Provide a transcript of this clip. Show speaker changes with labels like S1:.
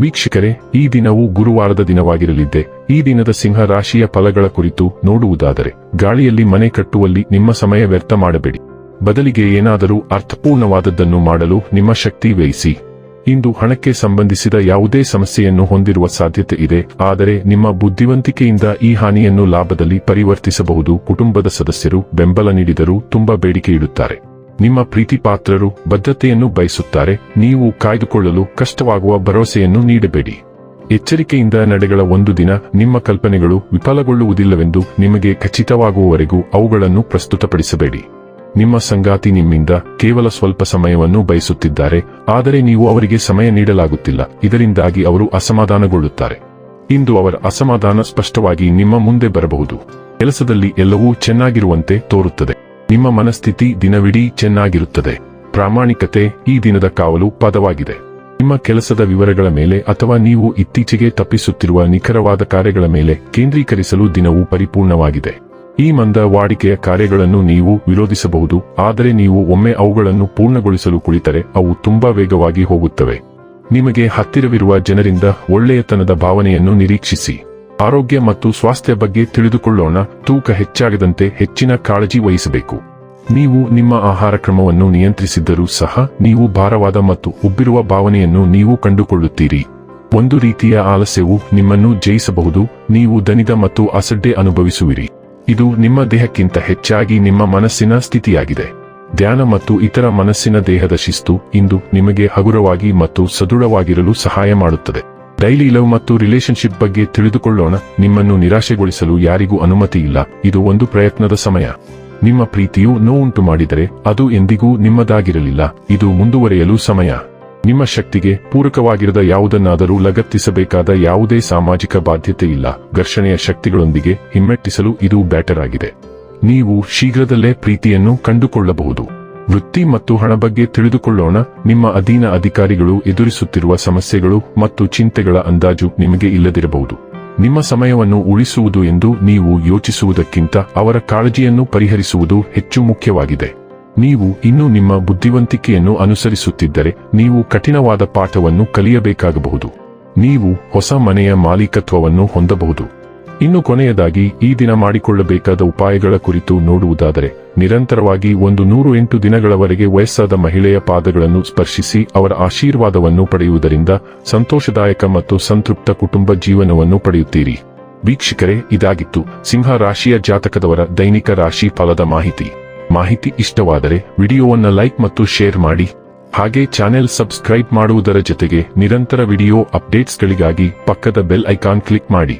S1: ವೀಕ್ಷಕರೇ, ಈ ದಿನವು ಗುರುವಾರದ ದಿನವಾಗಿರಲಿದ್ದೆ. ಈ ದಿನದ ಸಿಂಹ ರಾಶಿಯ ಫಲಗಳ ಕುರಿತು ನೋಡುವುದಾದರೆ, ಗಾಳಿಯಲ್ಲಿ ಮನೆ ಕಟ್ಟುವಲ್ಲಿ ನಿಮ್ಮ ಸಮಯ ವ್ಯರ್ಥ ಮಾಡಬೇಡಿ. ಬದಲಿಗೆ ಏನಾದರೂ ಅರ್ಥಪೂರ್ಣವಾದದ್ದನ್ನು ಮಾಡಲು ನಿಮ್ಮ ಶಕ್ತಿ ವ್ಯಯಿಸಿ. ಇಂದು ಹಣಕ್ಕೆ ಸಂಬಂಧಿಸಿದ ಯಾವುದೇ ಸಮಸ್ಯೆಯನ್ನು ಹೊಂದಿರುವ ಸಾಧ್ಯತೆ ಇದೆ, ಆದರೆ ನಿಮ್ಮ ಬುದ್ಧಿವಂತಿಕೆಯಿಂದ ಈ ಹಾನಿಯನ್ನು ಲಾಭದಲ್ಲಿ ಪರಿವರ್ತಿಸಬಹುದು. ಕುಟುಂಬದ ಸದಸ್ಯರು ಬೆಂಬಲ ನೀಡಿದರೂ ತುಂಬಾ ಬೇಡಿಕೆ ಇಡುತ್ತಾರೆ. ನಿಮ್ಮ ಪ್ರೀತಿಪಾತ್ರರು ಬದ್ಧತೆಯನ್ನು ಬಯಸುತ್ತಾರೆ, ನೀವು ಕಾಯ್ದುಕೊಳ್ಳಲು ಕಷ್ಟವಾಗುವ ಭರವಸೆಯನ್ನು ನೀಡಬೇಡಿ. ಎಚ್ಚರಿಕೆಯಿಂದ ನಡೆಗಳ ಒಂದು ದಿನ ನಿಮ್ಮ ಕಲ್ಪನೆಗಳು ವಿಫಲಗೊಳ್ಳುವುದಿಲ್ಲವೆಂದು ನಿಮಗೆ ಖಚಿತವಾಗುವವರೆಗೂ ಅವುಗಳನ್ನು ಪ್ರಸ್ತುತಪಡಿಸಬೇಡಿ. ನಿಮ್ಮ ಸಂಗಾತಿ ನಿಮ್ಮಿಂದ ಕೇವಲ ಸ್ವಲ್ಪ ಸಮಯವನ್ನು ಬಯಸುತ್ತಿದ್ದಾರೆ, ಆದರೆ ನೀವು ಅವರಿಗೆ ಸಮಯ ನೀಡಲಾಗುತ್ತಿಲ್ಲ, ಇದರಿಂದಾಗಿ ಅವರು ಅಸಮಾಧಾನಗೊಳ್ಳುತ್ತಾರೆ. ಇಂದು ಅವರ ಅಸಮಾಧಾನ ಸ್ಪಷ್ಟವಾಗಿ ನಿಮ್ಮ ಮುಂದೆ ಬರಬಹುದು. ಕೆಲಸದಲ್ಲಿ ಎಲ್ಲವೂ ಚೆನ್ನಾಗಿರುವಂತೆ ತೋರುತ್ತದೆ. ನಿಮ್ಮ ಮನಸ್ಥಿತಿ ದಿನವಿಡೀ ಚೆನ್ನಾಗಿರುತ್ತದೆ. ಪ್ರಾಮಾಣಿಕತೆ ಈ ದಿನದ ಕಾವಲು ಪದವಾಗಿದೆ. ನಿಮ್ಮ ಕೆಲಸದ ವಿವರಗಳ ಮೇಲೆ ಅಥವಾ ನೀವು ಇತ್ತೀಚೆಗೆ ತಪ್ಪಿಸುತ್ತಿರುವ ನಿಖರವಾದ ಕಾರ್ಯಗಳ ಮೇಲೆ ಕೇಂದ್ರೀಕರಿಸಲು ದಿನವು ಪರಿಪೂರ್ಣವಾಗಿದೆ. ಈ ಮಂದ ವಾಡಿಕೆಯ ಕಾರ್ಯಗಳನ್ನು ನೀವು ವಿರೋಧಿಸಬಹುದು, ಆದರೆ ನೀವು ಒಮ್ಮೆ ಅವುಗಳನ್ನು ಪೂರ್ಣಗೊಳಿಸಲು ಕುಳಿತರೆ ಅವು ತುಂಬಾ ವೇಗವಾಗಿ ಹೋಗುತ್ತವೆ. ನಿಮಗೆ ಹತ್ತಿರವಿರುವ ಜನರಿಂದ ಒಳ್ಳೆಯತನದ ಭಾವನೆಯನ್ನು ನಿರೀಕ್ಷಿಸಿ. ಆರೋಗ್ಯ ಮತ್ತು ಸ್ವಾಸ್ಥ್ಯ ಬಗ್ಗೆ ತಿಳಿದುಕೊಳ್ಳೋಣ. ತೂಕ ಹೆಚ್ಚಾಗದಂತೆ ಹೆಚ್ಚಿನ ಕಾಳಜಿ ವಹಿಸಬೇಕು. ನೀವು ನಿಮ್ಮ ಆಹಾರ ಕ್ರಮವನ್ನು ನಿಯಂತ್ರಿಸಿದ್ದರೂ ಸಹ ನೀವು ಭಾರವಾದ ಮತ್ತು ಉಬ್ಬಿರುವ ಭಾವನೆಯನ್ನು ನೀವು ಕಂಡುಕೊಳ್ಳುತ್ತೀರಿ. ಒಂದು ರೀತಿಯ ಆಲಸ್ಯವು ನಿಮ್ಮನ್ನು ಜಯಿಸಬಹುದು. ನೀವು ದನಿದ ಮತ್ತು ಅಸಡ್ಡೆ ಅನುಭವಿಸುವಿರಿ. ಇದು ನಿಮ್ಮ ದೇಹಕ್ಕಿಂತ ಹೆಚ್ಚಾಗಿ ನಿಮ್ಮ ಮನಸ್ಸಿನ ಸ್ಥಿತಿಯಾಗಿದೆ. ಧ್ಯಾನ ಮತ್ತು ಇತರ ಮನಸ್ಸಿನ ದೇಹದ ಶಿಸ್ತು ಇಂದು ನಿಮಗೆ ಹಗುರವಾಗಿ ಮತ್ತು ಸದೃಢವಾಗಿರಲು ಸಹಾಯ ಮಾಡುತ್ತದೆ. ಡೈಲಿ ಲವ್ ಮತ್ತು ರಿಲೇಶನ್ಶಿಪ್ ಬಗ್ಗೆ ತಿಳಿದುಕೊಳ್ಳೋಣ. ನಿಮ್ಮನ್ನು ನಿರಾಶೆಗೊಳಿಸಲು ಯಾರಿಗೂ ಅನುಮತಿ ಇಲ್ಲ. ಇದು ಒಂದು ಪ್ರಯತ್ನದ ಸಮಯ. ನಿಮ್ಮ ಪ್ರೀತಿಯು ನೋವುಂಟು ಮಾಡಿದರೆ ಅದು ಎಂದಿಗೂ ನಿಮ್ಮದಾಗಿರಲಿಲ್ಲ. ಇದು ಮುಂದುವರೆಯಲು ಸಮಯ. ನಿಮ್ಮ ಶಕ್ತಿಗೆ ಪೂರಕವಾಗಿರದ ಯಾವುದನ್ನಾದರೂ ಲಗತ್ತಿಸಬೇಕಾದ ಯಾವುದೇ ಸಾಮಾಜಿಕ ಬಾಧ್ಯತೆ ಇಲ್ಲ. ಘರ್ಷಣೆಯ ಶಕ್ತಿಗಳೊಂದಿಗೆ ಹಿಮ್ಮೆಟ್ಟಿಸಲು ಇದು ಬ್ಯಾಟರ್ ಆಗಿದೆ. ನೀವು ಶೀಘ್ರದಲ್ಲೇ ಪ್ರೀತಿಯನ್ನು ಕಂಡುಕೊಳ್ಳಬಹುದು. ವೃತ್ತಿ ಮತ್ತು ಹಣ ಬಗ್ಗೆ ತಿಳಿದುಕೊಳ್ಳೋಣ. ನಿಮ್ಮ ಅಧೀನ ಅಧಿಕಾರಿಗಳು ಎದುರಿಸುತ್ತಿರುವ ಸಮಸ್ಯೆಗಳು ಮತ್ತು ಚಿಂತೆಗಳ ಅಂದಾಜು ನಿಮಗೆ ಇಲ್ಲದಿರಬಹುದು. ನಿಮ್ಮ ಸಮಯವನ್ನು ಉಳಿಸುವುದು ಎಂದು ನೀವು ಯೋಚಿಸುವುದಕ್ಕಿಂತ ಅವರ ಕಾಳಜಿಯನ್ನು ಪರಿಹರಿಸುವುದು ಹೆಚ್ಚು ಮುಖ್ಯವಾಗಿದೆ. ನೀವು ಇನ್ನೂ ನಿಮ್ಮ ಬುದ್ಧಿವಂತಿಕೆಯನ್ನು ಅನುಸರಿಸುತ್ತಿದ್ದರೆ ನೀವು ಕಠಿಣವಾದ ಪಾಠವನ್ನು ಕಲಿಯಬೇಕಾಗಬಹುದು. ನೀವು ಹೊಸ ಮನೆಯ ಮಾಲೀಕತ್ವವನ್ನು ಹೊಂದಬಹುದು. ಇನ್ನು ಕೊನೆಯದಾಗಿ, ಈ ದಿನ ಮಾಡಿಕೊಳ್ಳಬೇಕಾದ ಉಪಾಯಗಳ ಕುರಿತು ನೋಡುವುದಾದರೆ, ನಿರಂತರವಾಗಿ ಒಂದು ನೂರು ಎಂಟು ದಿನಗಳವರೆಗೆ ವಯಸ್ಸಾದ ಮಹಿಳೆಯ ಪಾದಗಳನ್ನು ಸ್ಪರ್ಶಿಸಿ ಅವರ ಆಶೀರ್ವಾದವನ್ನು ಪಡೆಯುವುದರಿಂದ ಸಂತೋಷದಾಯಕ ಮತ್ತು ಸಂತೃಪ್ತ ಕುಟುಂಬ ಜೀವನವನ್ನು ಪಡೆಯುತ್ತೀರಿ. ವೀಕ್ಷಕರೇ, ಇದಾಗಿತ್ತು ಸಿಂಹ ರಾಶಿಯ ಜಾತಕದವರ ದೈನಿಕ ರಾಶಿ ಫಲದ ಮಾಹಿತಿ. ಮಾಹಿತಿ ಇಷ್ಟವಾದರೆ ವಿಡಿಯೋವನ್ನು ಲೈಕ್ ಮತ್ತು ಶೇರ್ ಮಾಡಿ. ಹಾಗೆ ಚಾನೆಲ್ ಸಬ್ಸ್ಕ್ರೈಬ್ ಮಾಡುವುದರ ಜೊತೆಗೆ ನಿರಂತರ ವಿಡಿಯೋ ಅಪ್ಡೇಟ್ಸ್ಗಳಿಗಾಗಿ ಪಕ್ಕದ ಬೆಲ್ ಐಕಾನ್ ಕ್ಲಿಕ್ ಮಾಡಿ.